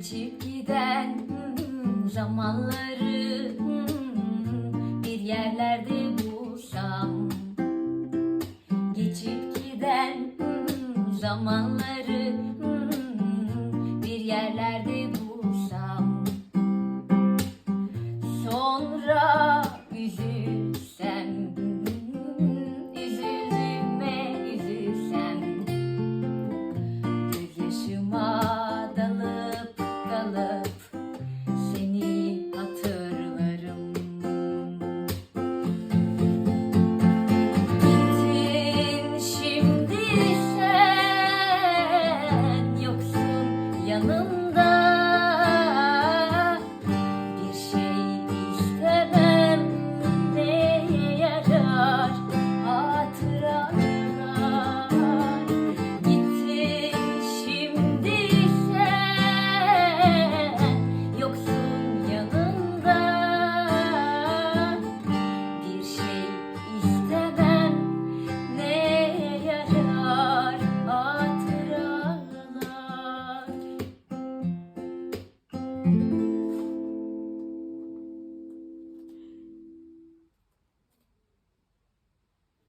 Geçip giden hmm, zamanları hmm, bir yerlerde bulsam. Geçip giden hmm, zamanları bir yerlerde bulsam. Sonra üzül love.